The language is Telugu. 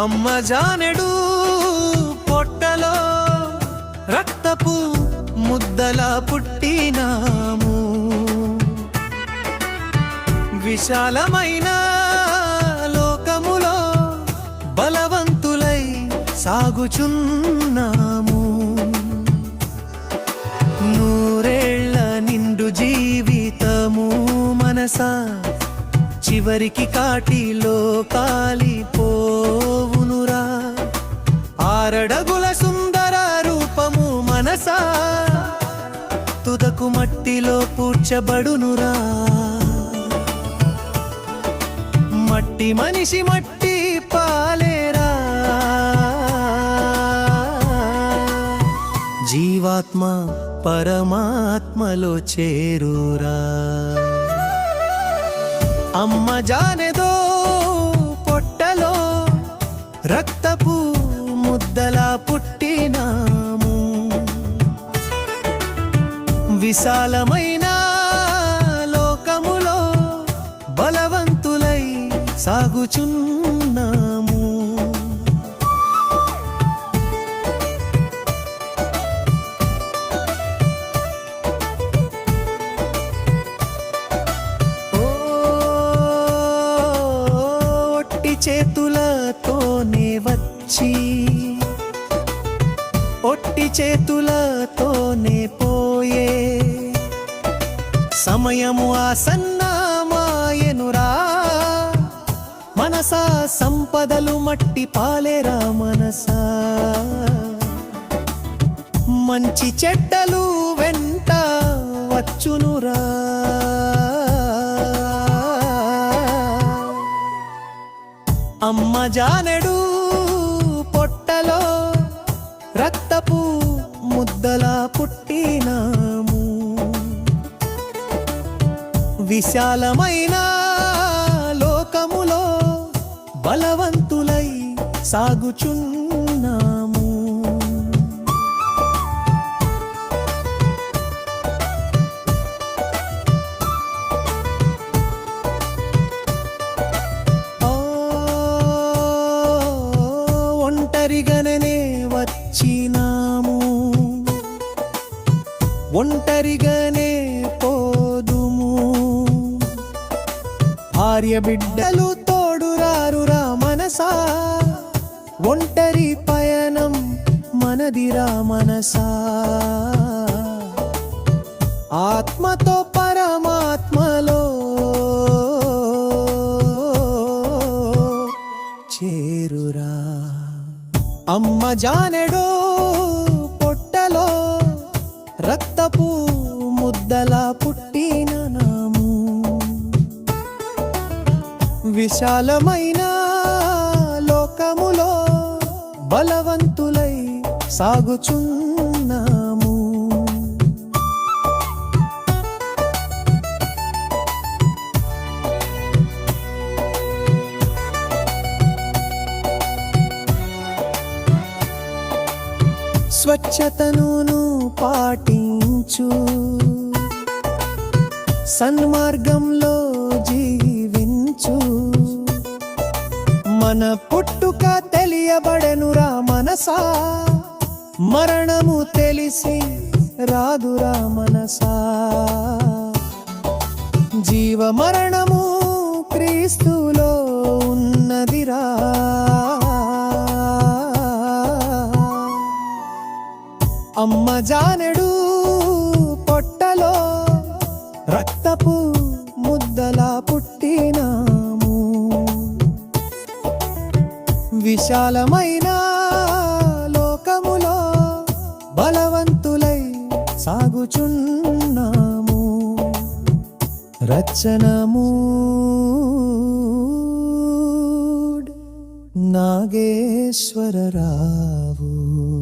అమ్మ జానెడు పొట్టలో రక్తపు ముద్దల పుట్టినాము. విశాలమైన లోకములో బలవంతులై సాగుచున్నాము. నూరేళ్ళ నిండు జీవితము మనసా చివరికి కాటిలో కాలి మట్టిలో పూడ్చబడునురా. మట్టి మనిషి మట్టి పాలేరా. జీవాత్మ పరమాత్మలో చేరురా. అమ్మ జానెదో పొట్టలో రక్తపు ముద్దలా పుట్టినా విశాలమైన లోకములో బలవంతులై సాగుచున్నాము. ఓ, ఒట్టి చేతులతోనే వచ్చి ఒట్టి చేతులతోనే పోయే సమయము ఆసన్నమాయనురా మనసా సంపదలు మట్టి పాలేరా మనసా. మంచి చెడ్డలు వెంట వచ్చునురా. అమ్మ జానె విశాలమైన లోకములో బలవంతులై సాగుచున్న భార్య బిడ్డలు తోడురారురా మనసా. ఒంటరి పయనం మనదిరా మనసా. ఆత్మతో పరమాత్మలో చేరురా. అమ్మ జానెడో పొట్టలో రక్తపు ముద్దలా పుట్ట విశాలమైన లోకములో బలవంతులై సాగుచున్నాము. స్వచ్ఛతను పాటించు. సన్మార్గంలో మన పుట్టుక తెలియబడెనురా మనసా? మరణము తెలిసి రాదురా మనసా? జీవ మరణము క్రీస్తులో ఉన్నదిరా. అమ్మ జానెడు పొట్టలో రక్తపు ముద్దలా పుట్టినా విశాలమైన లోకములో బలవంతులై సాగుచున్నాము. రచనము నాగేశ్వరరావు.